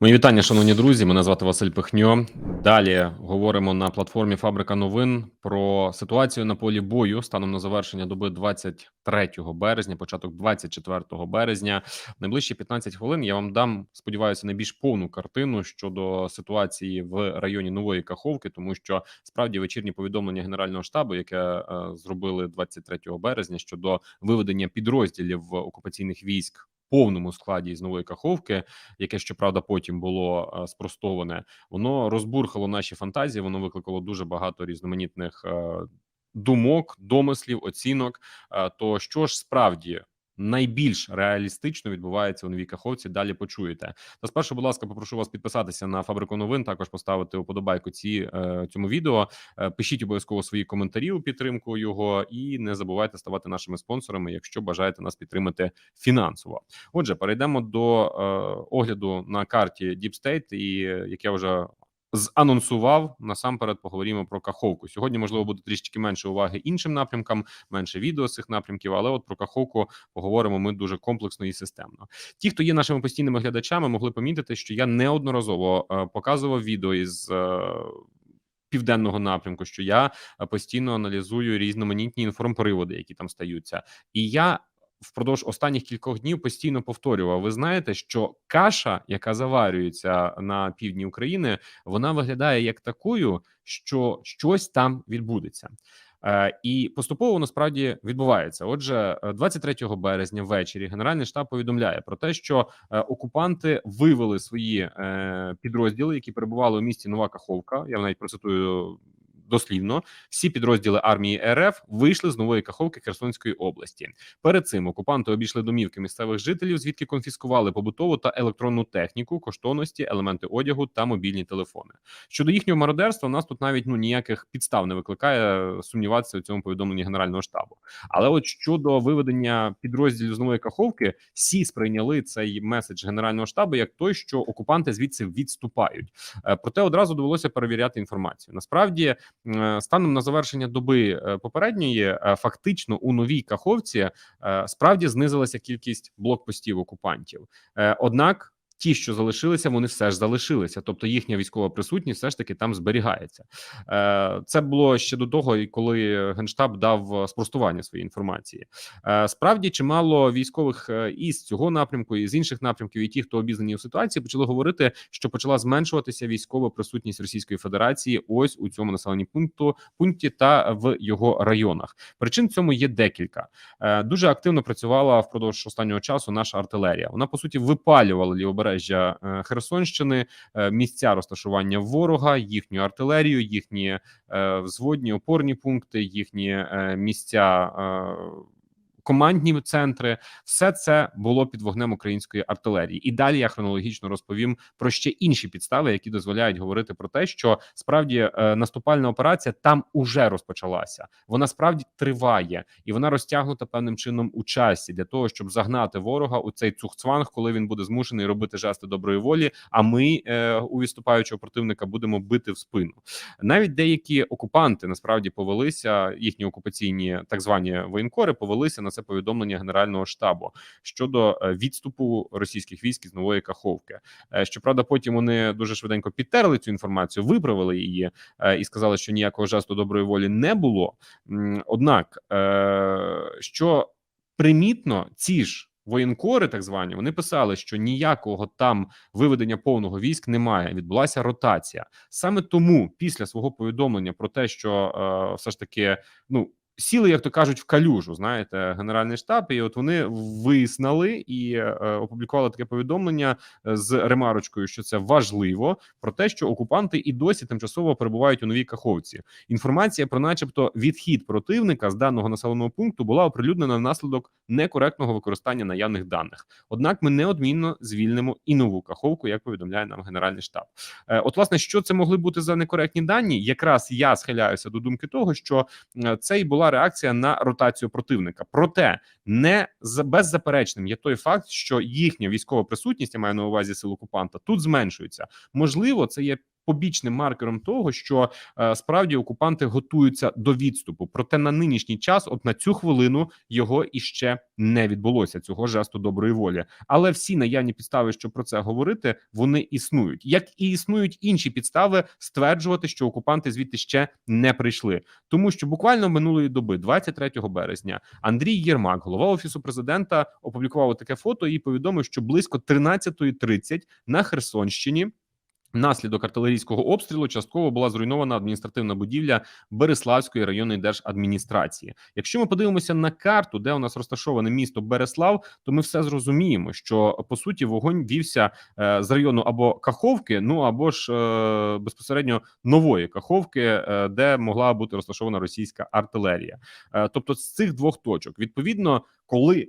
Мої вітання, шановні друзі. Мене звати Василь Пихньо. Далі говоримо на платформі Фабрика новин про ситуацію на полі бою станом на завершення доби 23 березня, початок 24 березня. В найближчі 15 хвилин я вам дам, сподіваюся, найбільш повну картину щодо ситуації в районі Нової Каховки, тому що справді вечірні повідомлення Генерального штабу, яке е, зробили 23 березня, щодо виведення підрозділів окупаційних військ повному складі з нової каховки, яке щоправда потім було е, спростоване, воно розбурхало наші фантазії. Воно викликало дуже багато різноманітних е, думок, домислів, оцінок. Е, то що ж справді найбільш реалістично відбувається у новій каховці. Далі почуєте. Та спершу, будь ласка, попрошу вас підписатися на фабрику новин. Також поставити уподобайку ці е, цьому відео. Е, пишіть обов'язково свої коментарі у підтримку його, і не забувайте ставати нашими спонсорами, якщо бажаєте нас підтримати фінансово. Отже, перейдемо до е, огляду на карті Deep State, і як я вже Занонсував насамперед, поговоримо про каховку. Сьогодні можливо буде трішки менше уваги іншим напрямкам, менше відео з цих напрямків. Але от про каховку поговоримо ми дуже комплексно і системно. Ті, хто є нашими постійними глядачами, могли помітити, що я неодноразово е, показував відео із. Е, Південного напрямку, що я е, постійно аналізую різноманітні інформприводи, які там стаються, і я впродовж останніх кількох днів постійно повторював. Ви знаєте, що каша, яка заварюється на півдні України, вона виглядає як такою, що щось там відбудеться. Е, і поступово насправді відбувається. Отже, 23 е, березня ввечері Генеральний штаб повідомляє про те, що е, окупанти вивели свої підрозділи, які перебували у місті Нова Каховка. Я навіть процитую дослівно всі підрозділи армії РФ вийшли з нової каховки Херсонської області. Перед цим окупанти обійшли домівки місцевих жителів, звідки конфіскували побутову та електронну техніку, коштовності, елементи одягу та мобільні телефони. Щодо їхнього мародерства, у нас тут навіть ну ніяких підстав не викликає сумніватися у цьому повідомленні генерального штабу. Але от щодо виведення підрозділів з нової каховки, всі сприйняли цей меседж генерального штабу як той, що окупанти звідси відступають. Е, проте одразу довелося перевіряти інформацію. Насправді Е, станом на завершення доби е, попередньої, е, фактично у новій каховці справді знизилася кількість блокпостів окупантів. Однак ті, що залишилися, вони все ж залишилися. Тобто їхня військова присутність все ж таки там зберігається. Е, це було ще до того, коли генштаб дав спростування своєї інформації. Е, справді чимало військових е, із цього напрямку, і з інших напрямків, і ті, хто обізнані у ситуації, почали говорити, що почала зменшуватися військова присутність Російської Федерації. Ось у цьому населенні пункту пункті та в його районах. Причин цьому є декілька. Дуже активно працювала впродовж останнього часу наша артилерія. Вона по суті випалювала лівобережжя лівобережжя е, Херсонщини, е, місця розташування ворога, їхню артилерію, їхні е, взводні опорні пункти, їхні місця командні центри, все це було під вогнем української артилерії. І далі я хронологічно розповім про ще інші підстави, які дозволяють говорити про те, що справді е, наступальна операція там уже розпочалася. Вона справді триває і вона розтягнута певним чином у часі для того, щоб загнати ворога у цей цухцванг, коли він буде змушений робити жести доброї волі. А ми е, у відступаючого противника будемо бити в спину. Навіть деякі окупанти насправді повелися їхні окупаційні так звані воєнкори повелися на це повідомлення Генерального штабу щодо е, відступу російських військ з нової Каховки. Е, щоправда, потім вони дуже швиденько підтерли цю інформацію, виправили її е, і сказали, що ніякого жесту доброї волі не було. Однак що примітно, ці ж воєнкори, так звані, вони писали, що ніякого там виведення повного військ немає. Відбулася ротація. Саме тому, після свого повідомлення про те, що е, все ж таки ну сіли, як то кажуть, в калюжу. Знаєте, генеральний штаб, і от вони виснали і е, опублікували таке повідомлення е, з ремарочкою, що це важливо про те, що окупанти і досі тимчасово перебувають у новій каховці. Інформація про, начебто, відхід противника з даного населеного пункту була оприлюднена внаслідок некоректного використання наявних даних. Однак, ми неодмінно звільнимо і нову каховку, як повідомляє нам генеральний штаб. Е, от, власне, що це могли бути за некоректні дані? Якраз я схиляюся до думки того, що це й була реакція на ротацію противника. Проте не беззаперечним є той факт, що їхня військова присутність я маю на увазі сил окупанта тут зменшується. Можливо, це є побічним маркером того, що е, справді окупанти готуються до відступу. Проте на нинішній час, от на цю хвилину, його іще не відбулося цього жесту доброї волі. Але всі наявні підстави, що про це говорити, вони існують, як і існують інші підстави стверджувати, що окупанти звідти ще не прийшли, тому що буквально минулої доби, 23 березня, Андрій Єрмак, голова офісу президента, опублікував таке фото і повідомив, що близько 13.30 на Херсонщині. Наслідок артилерійського обстрілу частково була зруйнована адміністративна будівля Береславської районної держадміністрації. Якщо ми подивимося на карту, де у нас розташоване місто Береслав, то ми все зрозуміємо, що по суті вогонь вівся е, з району або Каховки, ну або ж е, безпосередньо нової Каховки, е, де могла бути розташована російська артилерія. Е, тобто з цих двох точок, відповідно, коли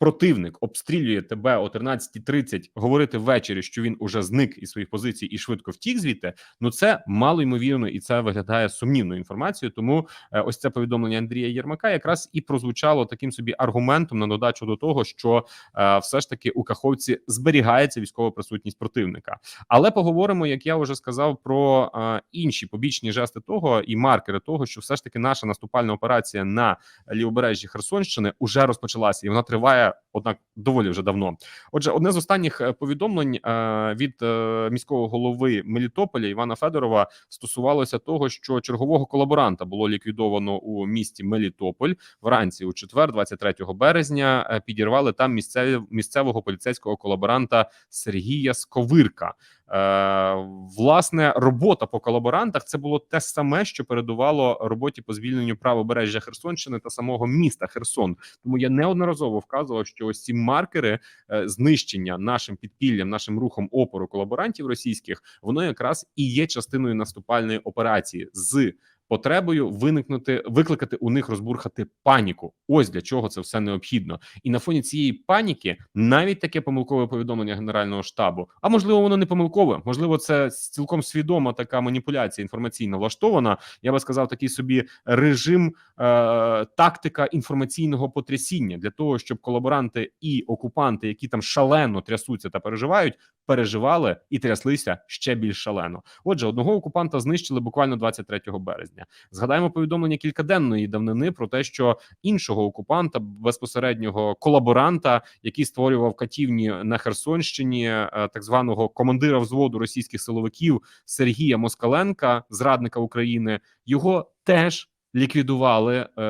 противник обстрілює тебе о 13.30, говорити ввечері, що він уже зник із своїх позицій і швидко втік звідти. Ну це мало ймовірно, і це виглядає сумнівною інформацією. Тому е, ось це повідомлення Андрія Єрмака якраз і прозвучало таким собі аргументом на додачу до того, що е, все ж таки у Каховці зберігається військова присутність противника. Але поговоримо, як я вже сказав, про е, інші побічні жести того і маркери того, що все ж таки наша наступальна операція на лівобережжі Херсонщини уже розпочалася, і вона триває однак доволі вже давно. Отже, одне з останніх е, повідомлень е, від е, міського голови Мелітополя Івана Федорова стосувалося того, що чергового колаборанта було ліквідовано у місті Мелітополь вранці, у четвер, 23 березня, підірвали там місцеві місцевого поліцейського колаборанта Сергія Сковирка. Е, власне робота по колаборантах це було те саме, що передувало роботі по звільненню правобережжя Херсонщини та самого міста Херсон. Тому я неодноразово вказував, що ось ці маркери е, знищення нашим підпіллям, нашим рухом опору колаборантів російських, воно якраз і є частиною наступальної операції з потребою виникнути, викликати у них розбурхати паніку. Ось для чого це все необхідно, і на фоні цієї паніки навіть таке помилкове повідомлення генерального штабу. А можливо, воно не помилкове, можливо, це цілком свідома така маніпуляція інформаційно влаштована. Я би сказав, такий собі режим е, тактика інформаційного потрясіння для того, щоб колаборанти і окупанти, які там шалено трясуться та переживають, переживали і тряслися ще більш шалено. Отже, одного окупанта знищили буквально 23 березня. Згадаємо повідомлення кількаденної давнини про те, що іншого окупанта безпосереднього колаборанта, який створював катівні на Херсонщині, е, так званого командира взводу російських силовиків Сергія Москаленка, зрадника України, його теж ліквідували е,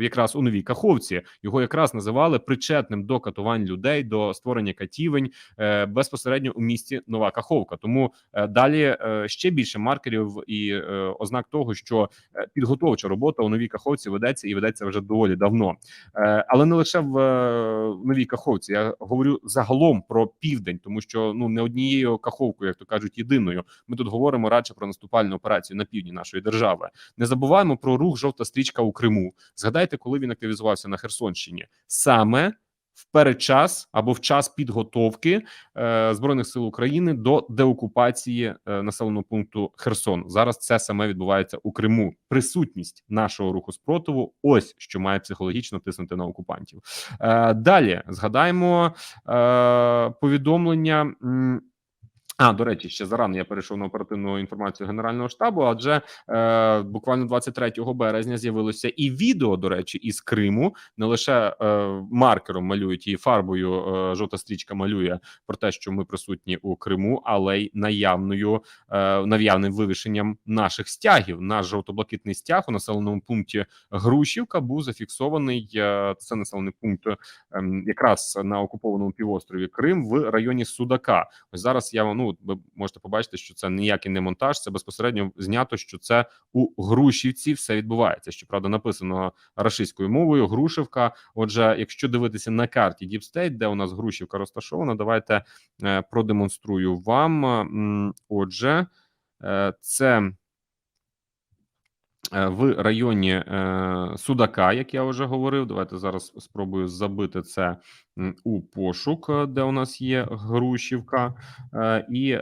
якраз у новій Каховці. Його якраз називали причетним до катувань людей до створення катівень е, безпосередньо у місті Нова Каховка. Тому е, далі е, ще більше маркерів і е, ознак того, що е, підготовча робота у новій Каховці ведеться і ведеться вже доволі давно, е, але не лише в, е, новій Каховці. Я говорю загалом про південь, тому що ну не однією каховкою, як то кажуть, єдиною. Ми тут говоримо радше про наступальну операцію на півдні нашої держави. Не забуваємо про рух жовта стрічка у Криму. Згадайте, коли він активізувався на Херсонщині, саме в передчас або в час підготовки е, збройних сил України до деокупації е, населеного пункту Херсон. Зараз це саме відбувається у Криму. Присутність нашого руху спротиву. Ось що має психологічно тиснути на окупантів. Е, далі згадаємо е, повідомлення. А до речі, ще зарано я перейшов на оперативну інформацію Генерального штабу, адже е, буквально 23 березня з'явилося і відео. До речі, із Криму не лише е, маркером малюють і фарбою. Е, жовта стрічка малює про те, що ми присутні у Криму, але й наявною е, наявним вивішенням наших стягів. Наш жовто-блакитний стяг у населеному пункті Грушівка був зафіксований. Е, це населений пункт е, якраз на окупованому півострові Крим в районі Судака. Ось зараз я ну, ну ви можете побачити, що це ніякий не монтаж, це безпосередньо знято, що це у Грушівці все відбувається. Щоправда, написано рашистською мовою. Грушівка. Отже, якщо дивитися на карті State, де у нас Грушівка розташована, давайте е, продемонструю вам. Отже, е, це. Е, в районі е, Судака, як я вже говорив, давайте зараз спробую забити це у пошук, де у нас є Грушівка, і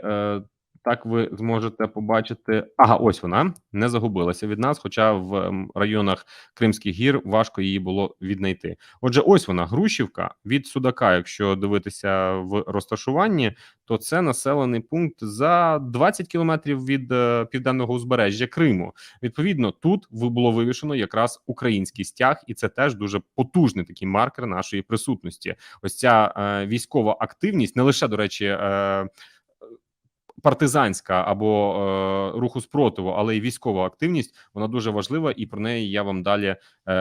Так, ви зможете побачити. Ага, ось вона не загубилася від нас, хоча в ем, районах Кримських гір важко її було віднайти. Отже, ось вона Грушівка від Судака. Якщо дивитися в розташуванні, то це населений пункт за 20 кілометрів від е, південного узбережжя Криму. Відповідно, тут було вивішено якраз український стяг, і це теж дуже потужний такий маркер нашої присутності. Ось ця е, військова активність, не лише до речі. Е, партизанська або е, руху спротиву, але й військова активність вона дуже важлива, і про неї я вам далі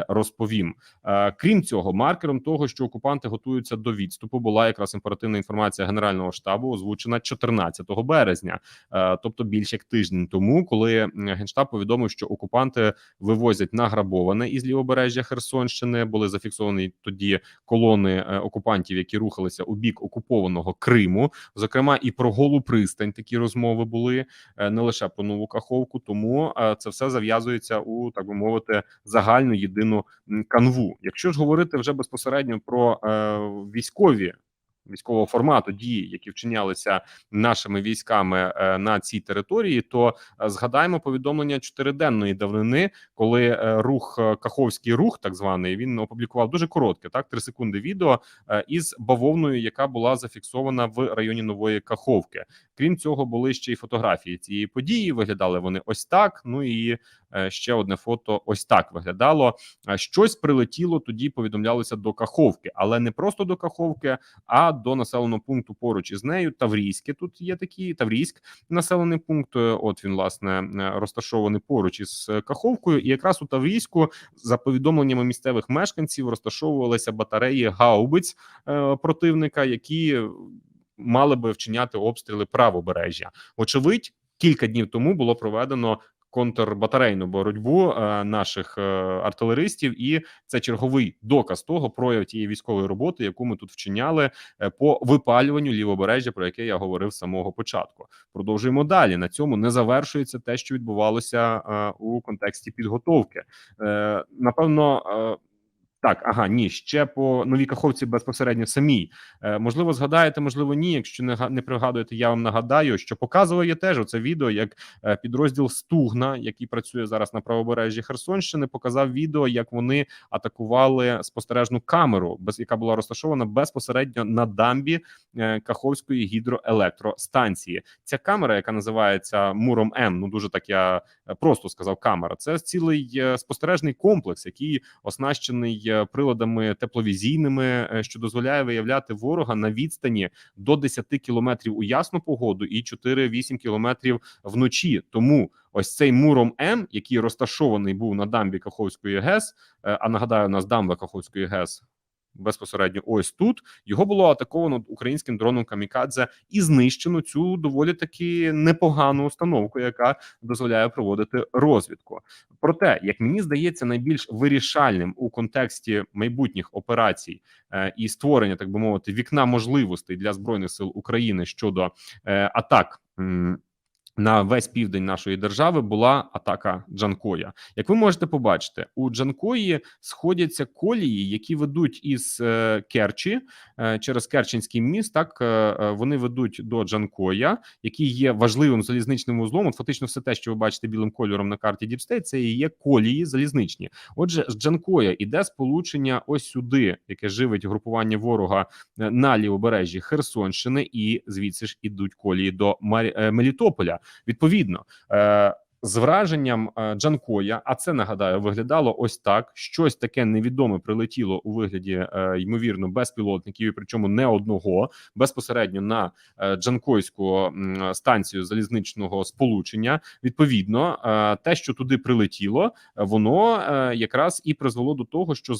розповім. Е, крім цього, маркером того, що окупанти готуються до відступу, була якраз імперативна інформація Генерального штабу, озвучена 14 березня, е, тобто більше як тиждень тому, коли генштаб повідомив, що окупанти вивозять награбоване із лівобережжя Херсонщини. Були зафіксовані тоді колони е, окупантів, які рухалися у бік окупованого Криму зокрема і про голу пристань такі розмови були е, не лише про нову каховку. Тому е, це все зав'язується у так би мовити загальну єдину м, канву. Якщо ж говорити вже безпосередньо про е, військові. Військового формату дії, які вчинялися нашими військами е, на цій території, то е, згадаємо повідомлення чотириденної давнини, коли е, рух Каховський рух, так званий, він опублікував дуже коротке, так три секунди відео із бавовною, яка була зафіксована в районі нової Каховки. Крім цього, були ще й фотографії цієї події. Виглядали вони ось так. Ну і ще одне фото ось так виглядало. Щось прилетіло тоді. Повідомлялося до Каховки, але не просто до Каховки, а до населеного пункту поруч із нею. Таврійське тут є такий Таврійськ, населений пункт. Е, От він власне е, розташований поруч із е, Каховкою, і якраз у Таврійську, за повідомленнями місцевих мешканців, розташовувалися батареї гаубиць противника, які мали би вчиняти обстріли правобережжя. Очевидь, кілька днів тому було проведено. Контрбатарейну боротьбу е, наших е, артилеристів, і це черговий доказ того прояв тієї військової роботи, яку ми тут вчиняли е, по випалюванню лівобережжя, про яке я говорив з самого початку. Продовжуємо далі. На цьому не завершується те, що відбувалося у контексті підготовки. Напевно. Так, ага, ні, ще по новій каховці безпосередньо самій. Е, можливо, згадаєте, можливо, ні. Якщо не не пригадуєте, я вам нагадаю, що показував я теж оце відео, як е, підрозділ Стугна, який працює зараз на правобережжі Херсонщини, показав відео, як вони атакували спостережну камеру, без яка була розташована безпосередньо на дамбі е, Каховської гідроелектростанції. Ця камера, яка називається Муром М, ну дуже так я е, просто сказав. Камера, це цілий спостережний комплекс, який оснащений приладами тепловізійними, е, що дозволяє виявляти ворога на відстані до 10 кілометрів у ясну погоду і 4-8 кілометрів вночі. Тому ось цей муром М, який розташований був на дамбі Каховської ГЕС, е, а нагадаю, у нас дамба Каховської ГЕС. Безпосередньо ось тут його було атаковано українським дроном Камікадзе і знищено цю доволі таки непогану установку, яка дозволяє проводити розвідку. Проте, як мені здається, найбільш вирішальним у контексті майбутніх операцій е, і створення, так би мовити, вікна можливостей для збройних сил України щодо е, атак. На весь південь нашої держави була атака Джанкоя. Як ви можете побачити, у Джанкої сходяться колії, які ведуть із е, Керчі е, через Керченський міст. Так е, вони ведуть до Джанкоя, який є важливим залізничним вузлом. От фактично, все те, що ви бачите білим кольором на карті Діпстейт, це і є колії залізничні. Отже, з Джанкоя іде сполучення ось сюди, яке живить групування ворога на лівобережжі Херсонщини, і звідси ж ідуть колії до Мелітополя. Відповідно, е, з враженням е, Джанкоя, а це нагадаю, виглядало ось так: щось таке невідоме прилетіло у вигляді е, ймовірно безпілотників, і причому не одного безпосередньо на Джанкойську станцію залізничного сполучення. Відповідно, те, що туди прилетіло, воно якраз і призвело до того, що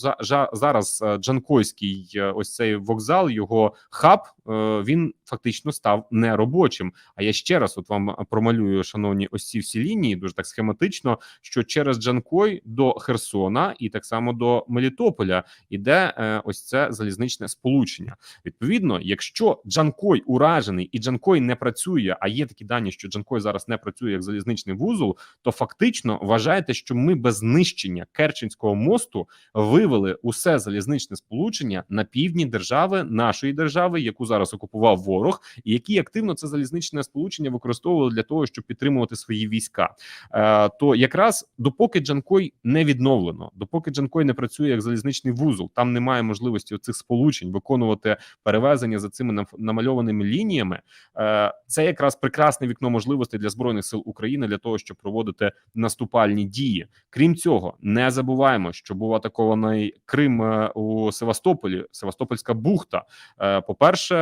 зараз Джанкойський ось цей вокзал, його хаб, він фактично став неробочим. А я ще раз от вам промалюю, шановні, ось ці всі лінії, дуже так схематично, що через Джанкой до Херсона і так само до Мелітополя іде е, ось це залізничне сполучення. Відповідно, якщо Джанкой уражений і Джанкой не працює, а є такі дані, що Джанкой зараз не працює як залізничний вузол, то фактично вважаєте, що ми без знищення Керченського мосту вивели усе залізничне сполучення на півдні держави, нашої держави, яку зараз окупував ворог, і які активно це залізничне сполучення використовували для того, щоб підтримувати свої війська. Е, то якраз допоки Джанкой не відновлено, допоки Джанкой не працює як залізничний вузол, там немає можливості цих сполучень виконувати перевезення за цими намальованими лініями. Е, це якраз прекрасне вікно можливостей для збройних сил України для того, щоб проводити наступальні дії. Крім цього, не забуваємо, що був атакований Крим е, у Севастополі, Севастопольська бухта. Е, По-перше,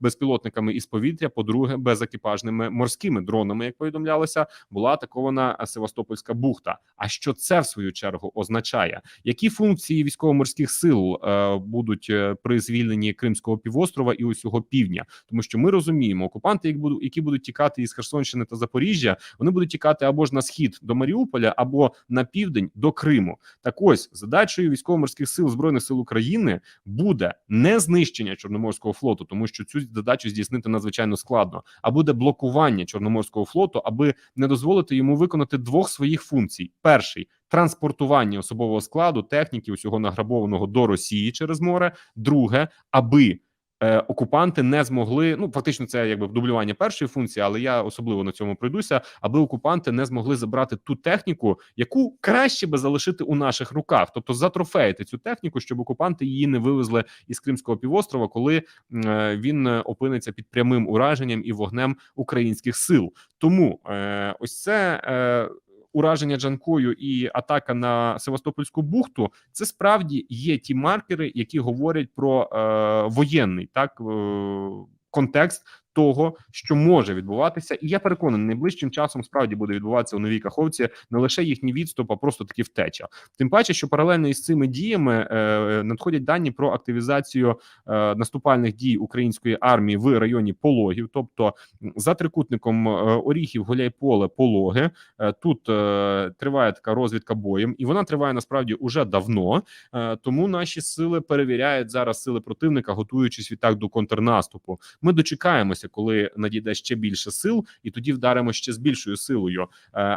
безпілотниками із повітря. По-друге, безекіпажними морськими дронами, як повідомлялося, була атакована Севастопольська бухта. А що це в свою чергу означає? Які функції військово-морських сил е, будуть е, при звільненні Кримського півострова і усього півдня? Тому що ми розуміємо, окупанти, які будуть, тікати із Херсонщини та Запоріжжя, вони будуть тікати або ж на схід до Маріуполя, або на південь до Криму. Так ось задачею військово-морських сил збройних сил України буде не знищення Чорноморського флоту, тому що цю задачу здійснити надзвичайно складно, а буде блокування Чорноморського флоту, аби не дозволити йому виконати двох своїх функцій: перший транспортування особового складу, техніки, усього награбованого до Росії через море. Друге, аби е, окупанти не змогли. Ну фактично, це якби дублювання першої функції, але я особливо на цьому пройдуся, аби окупанти не змогли забрати ту техніку, яку краще би залишити у наших руках, тобто затрофеїти цю техніку, щоб окупанти її не вивезли із Кримського півострова, коли е, він е, опиниться під прямим ураженням і вогнем українських сил. Тому е, ось це. Е, Ураження Джанкою і атака на Севастопольську бухту це справді є ті маркери, які говорять про е, воєнний так е, контекст того, що може відбуватися, і я переконаний, найближчим часом справді буде відбуватися у новій каховці не лише їхній відступ, а просто таки втеча. Тим паче, що паралельно із цими діями е, надходять дані про активізацію е, наступальних дій української армії в районі пологів, тобто за трикутником е, Оріхів, Гуляйполе, Пологи. Е, Тут е, триває така розвідка боєм, і вона триває насправді уже давно. Е, Тому наші сили перевіряють зараз сили противника, готуючись відтак до контрнаступу. Ми дочекаємося, коли надійде ще більше сил, і тоді вдаримо ще з більшою силою. Е,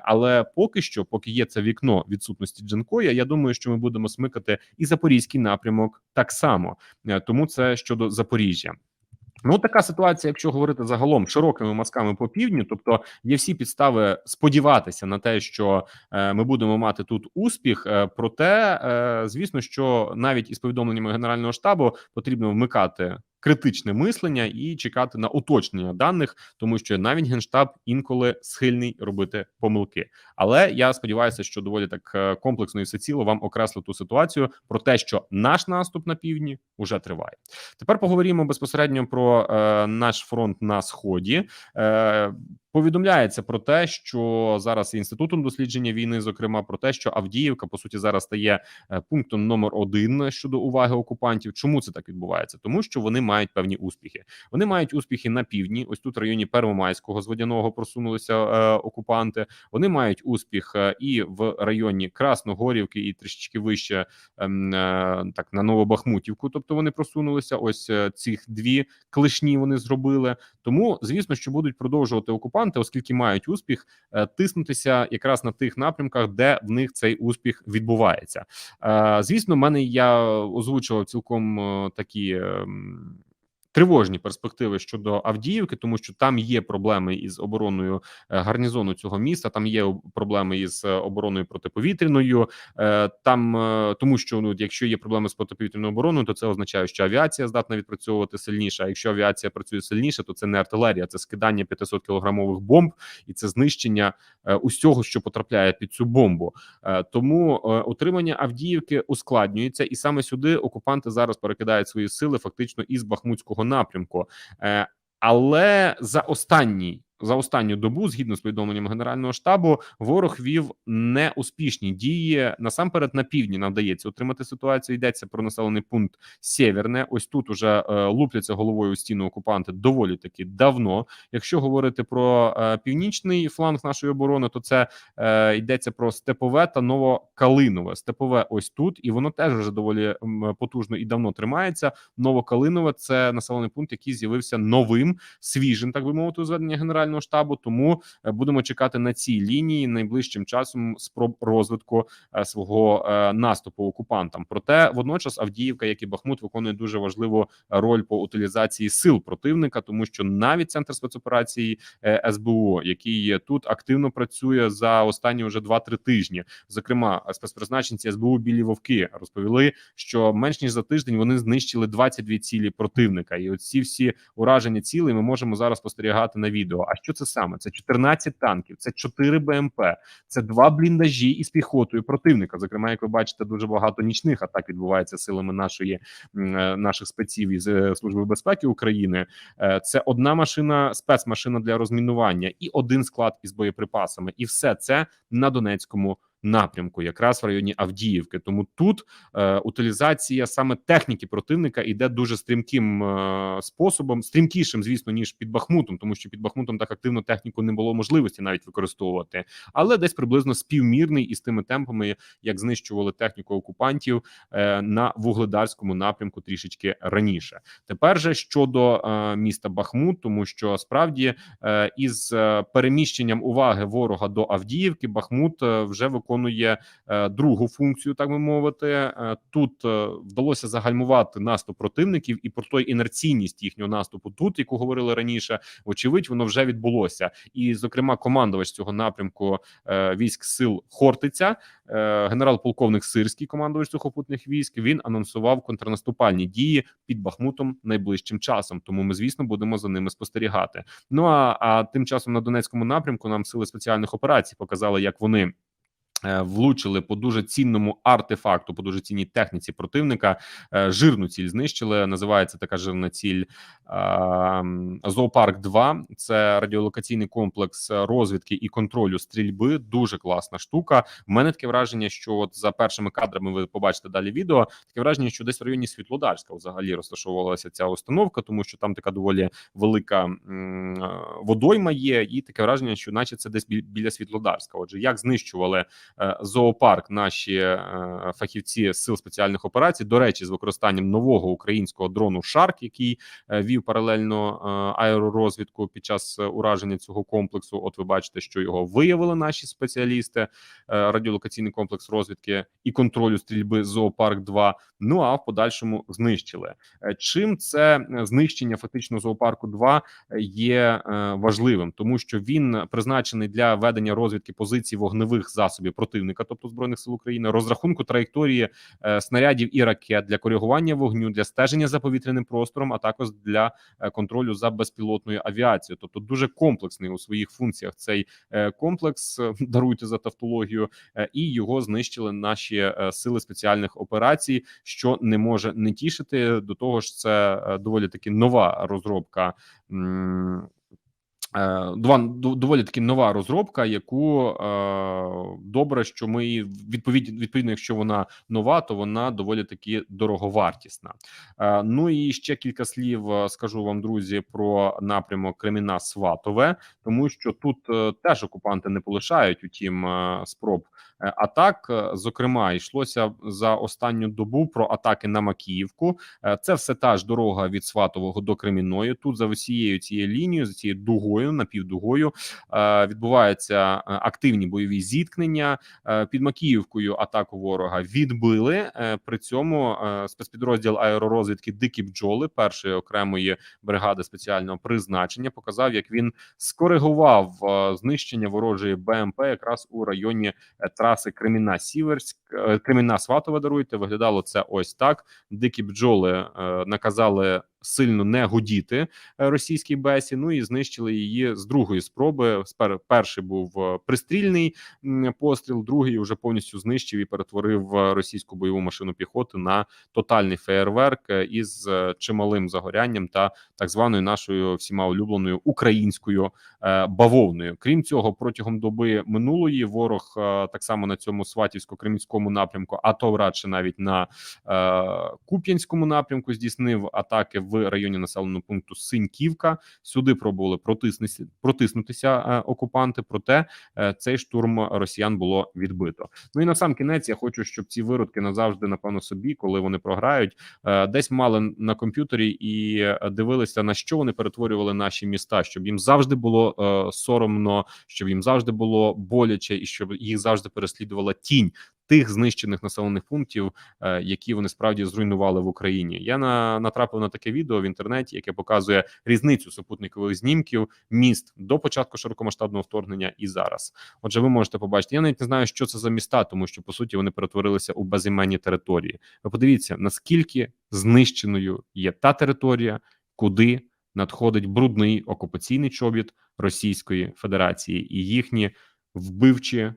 Але поки що, поки є це вікно відсутності Джанкоя, я думаю, що ми будемо смикати і запорізький напрямок так само. Е, Тому це щодо Запоріжжя. Ну, така ситуація, якщо говорити загалом широкими мазками по півдню, тобто є всі підстави сподіватися на те, що е, ми будемо мати тут успіх. Проте, звісно, що навіть із повідомленнями генерального штабу потрібно вмикати критичне мислення і чекати на уточнення даних, тому що навіть генштаб інколи схильний робити помилки. Але я сподіваюся, що доволі так е, комплексно і всеціло вам окреслив ту ситуацію про те, що наш наступ на півдні уже триває. Тепер поговоримо безпосередньо про е, наш фронт на сході. Е, Повідомляється про те, що зараз інститутом дослідження війни, зокрема про те, що Авдіївка по суті зараз стає е, пунктом номер один щодо уваги окупантів. Чому це так відбувається? Тому що вони мають певні успіхи. Вони мають успіхи на півдні. Ось тут в районі Первомайського з водяного просунулися е, окупанти. Вони мають успіх е, і в районі Красногорівки, і трішечки вище ем, е, так на Новобахмутівку. Тобто вони просунулися. Ось е, цих дві клишні вони зробили. Тому звісно, що будуть продовжувати окупанти, оскільки мають успіх, е, тиснутися якраз на тих напрямках, де в них цей успіх відбувається. Е, Звісно, в мене я озвучував цілком е, такі. Тривожні перспективи щодо Авдіївки, тому що там є проблеми із обороною е, гарнізону цього міста. Там є проблеми із е, обороною протиповітряною. Е, Там тому, що ну, якщо є проблеми з протиповітряною обороною, то це означає, що авіація здатна відпрацьовувати сильніше. А якщо авіація працює сильніше, то це не артилерія, це скидання 500 кілограмових бомб і це знищення усього, що потрапляє під цю бомбу. Тому утримання Авдіївки ускладнюється, і саме сюди окупанти зараз перекидають свої сили фактично із Бахмутського напрямку. Е, Але за останній за останню добу, згідно з повідомленням генерального штабу, ворог вів неуспішні дії насамперед на півдні. Нам вдається утримати ситуацію. Йдеться про населений пункт Сєвєрне. Ось тут уже е, лупляться головою у стіну окупанти доволі таки давно. Якщо говорити про е, північний фланг нашої оборони, то це е, йдеться про степове та новокалинове. Степове ось тут, і воно теж вже доволі потужно і давно тримається. Новокалинове це населений пункт, який з'явився новим, свіжим, так би мовити, у зведення генерального генерального штабу. Тому е, будемо чекати на цій лінії найближчим часом спроб розвитку е, свого е, наступу окупантам. Проте водночас Авдіївка, як і Бахмут, виконує дуже важливу роль по утилізації сил противника, тому що навіть центр спецоперації СБУ, який тут активно працює за останні вже 2-3 тижні. Зокрема, спецпризначенці СБУ білі вовки розповіли, що менш ніж за тиждень вони знищили 22 цілі противника, і от ці всі ураження цілей ми можемо зараз спостерігати на відео. А що це саме? Це 14 танків, це 4 БМП, це два бліндажі із піхотою противника. Зокрема, як ви бачите, дуже багато нічних атак відбувається силами нашої е, наших спеців із е, служби безпеки України. Е, Це одна машина, спецмашина для розмінування і один склад із боєприпасами, і все це на Донецькому напрямку, якраз в районі Авдіївки. Тому тут е, утилізація саме техніки противника іде дуже стрімким е, способом, стрімкішим, звісно, ніж під Бахмутом, тому що під Бахмутом так активно техніку не було можливості навіть використовувати, але десь приблизно співмірний із тими темпами, як знищували техніку окупантів е, на вугледарському напрямку трішечки раніше. Тепер же щодо е, міста Бахмут, тому що справді е, із е, переміщенням уваги ворога до Авдіївки, Бахмут е, вже виконує е, другу функцію, так би мовити. Е, Тут е, вдалося загальмувати наступ противників і про той інерційність їхнього наступу, тут яку говорили раніше, вочевидь, воно вже відбулося. І, зокрема, командувач цього напрямку військ сил Хортиця, генерал-полковник Сирський, командувач сухопутних військ. Він анонсував контрнаступальні дії під Бахмутом найближчим часом. Тому ми, звісно, будемо за ними спостерігати. Ну а, а тим часом на Донецькому напрямку нам сили спеціальних операцій показали, як вони. Е, Влучили по дуже цінному артефакту, по дуже цінній техніці противника. Е, Жирну ціль знищили. Називається така жирна ціль ем, Зоопарк 2 Це радіолокаційний комплекс розвідки і контролю стрільби. Дуже класна штука. У мене таке враження, що от за першими кадрами ви побачите далі відео. Таке враження, що десь в районі Світлодарська взагалі розташовувалася ця установка, тому що там така доволі велика е, водойма є, і таке враження, що, наче, це десь бі- біля Світлодарська. Отже, як знищували е, зоопарк наші е, фахівці сил спеціальних операцій, до речі, з використанням нового українського дрону Шарк, який е, вів паралельно е, аеророзвідку під час е, ураження цього комплексу. От ви бачите, що його виявили наші спеціалісти, е, радіолокаційний комплекс розвідки і контролю стрільби зоопарк 2 Ну а в подальшому знищили. Е, Чим це е, знищення фактично зоопарку 2 є е, важливим, тому що він призначений для ведення розвідки позицій вогневих засобів противника, тобто збройних сил України, розрахунку траєкторії е, снарядів і ракет для коригування вогню, для стеження за повітряним простором, а також для е, контролю за безпілотною авіацією. Тобто дуже комплексний у своїх функціях цей е, комплекс. Даруйте за тавтологію, і його знищили наші сили спеціальних операцій, що не може не тішити. До того ж, це доволі таки нова розробка. Е, Два доволі таки нова розробка, яку е, добре, що ми її відповідно, якщо вона нова, то вона доволі таки дороговартісна. Е, ну і ще кілька слів скажу вам, друзі, про напрямок Креміна Сватове, тому що тут теж окупанти не полишають, утім, спроб атак. Е, Зокрема, йшлося за останню добу про атаки на Макіївку. Е, Це все та ж дорога від Сватового до Креміної. Тут за усією цією лінією, за цією дугою, напівдугою, е, відбуваються е, активні бойові зіткнення. Е, Під Макіївкою атаку ворога відбили. Е, При цьому е, спецпідрозділ аеророзвідки Дикі бджоли першої окремої бригади спеціального призначення показав, як він скоригував е, знищення ворожої БМП якраз у районі е, траси Креміна Сіверськ, е, Креміна Сватова Даруйте, виглядало це ось так. Дикі бджоли е, наказали сильно не гудіти е, російській бесі. Ну і знищили її з другої спроби. Перший був е, пристрільний постріл, другий вже повністю знищив і перетворив е, російську бойову машину піхоти на тотальний феєрверк із чималим загорянням та так званою нашою всіма улюбленою українською бавовною. Крім цього, протягом доби минулої ворог так само на цьому сватівсько-кремінському напрямку, а то радше навіть на Куп'янському напрямку здійснив атаки в районі населеного пункту Синьківка. Сюди пробували протиснутися, протиснутися е, окупанти. Проте е, цей штурм росіян було відбито. Ну і на сам кінець я хочу, щоб ці виродки назавжди, напевно, собі, коли вони програють, е, десь мали на комп'ютері і дивилися на що вони перетворювали наші міста, щоб їм завжди було соромно, щоб їм завжди було боляче, і щоб їх завжди переслідувала тінь тих знищених населених пунктів, е, які вони справді зруйнували в Україні. Я на натрапив на таке відео в інтернеті, яке показує різницю супутникових знімків міст до початку широкомасштабного вторгнення і зараз. Отже, ви можете побачити. Я навіть не знаю, що це за міста, тому що по суті вони перетворилися у безіменні території. Ви подивіться, наскільки знищеною є та територія, куди надходить брудний окупаційний чобіт Російської Федерації і їхні вбивчі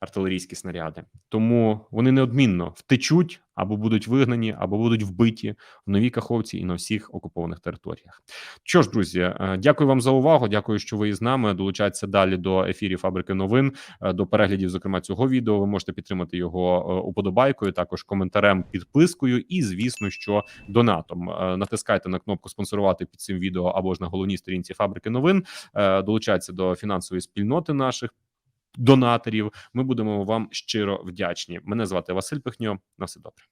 артилерійські снаряди. Тому вони неодмінно втечуть або будуть вигнані, або будуть вбиті в новій Каховці і на всіх окупованих територіях. Що ж, друзі, е, дякую вам за увагу. Дякую, що ви із нами. Долучайтеся далі до ефірів фабрики новин, е, до переглядів, зокрема цього відео. Ви можете підтримати його е, уподобайкою, також коментарем, підпискою, і звісно, що донатом натискайте на кнопку спонсорувати під цим відео або ж на головній сторінці фабрики новин. Долучайтеся до фінансової спільноти наших донаторів. Ми будемо вам щиро вдячні. Мене звати Василь Пихньо. На все добре.